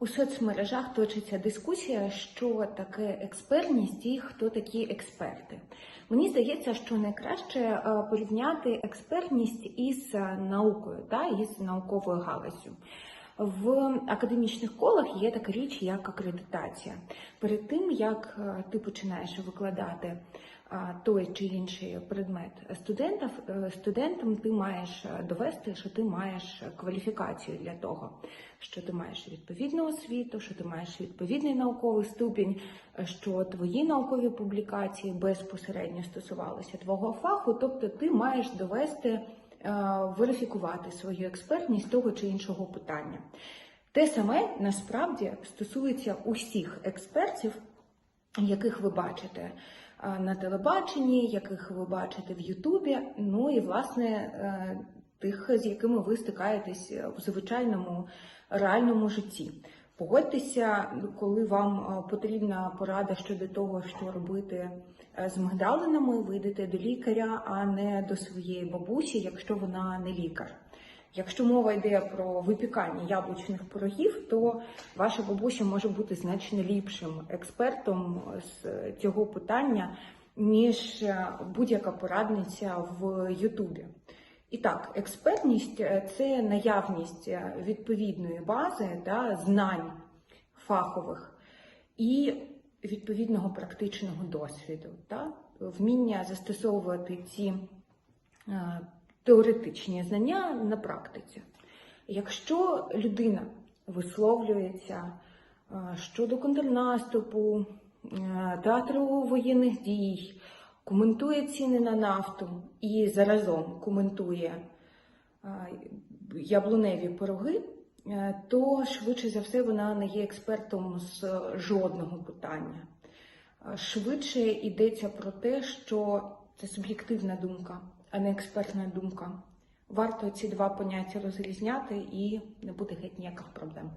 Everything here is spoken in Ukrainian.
У соцмережах точиться дискусія, що таке експертність і хто такі експерти. Мені здається, що найкраще е, порівняти експертність із наукою та із науковою галузю. В академічних колах є така річ, як акредитація. Перед тим як е, ти починаєш викладати той чи інший предмет студентів, е, студентам ти маєш е, довести, що ти маєш кваліфікацію для того, що ти маєш відповідну освіту, що ти маєш відповідний науковий ступінь, е, що твої наукові публікації безпосередньо стосувалися твого фаху, тобто ти маєш довести, е, верифікувати свою експертність того чи іншого питання. Те саме насправді стосується усіх експертів, яких ви бачите е, на телебаченні, яких ви бачите в Ютубі, ну і власне е, тих, з якими ви стикаєтесь в звичайному реальному житті. Погодьтеся, коли вам е, потрібна порада щодо того, що робити е, з мигдалинами, ви йдете до лікаря, а не до своєї бабусі, якщо вона не лікар. Якщо мова йде про випікання яблучних пирогів, то ваша бабуся може бути значно ліпшим експертом з цього питання, ніж будь-яка порадниця в Ютубі. І так, експертність е, це наявність е, відповідної бази та знань фахових і відповідного практичного досвіду, та вміння застосовувати ці е, теоретичні знання на практиці. Якщо людина висловлюється щодо контрнаступу, театру воєнних дій, коментує ціни на нафту і заразом коментує яблуневі пироги, е, то швидше за все вона не є експертом з жодного питання. Швидше йдеться про те, що це суб'єктивна думка, а не експертна думка. Варто ці два поняття розрізняти і не буде геть ніяких проблем.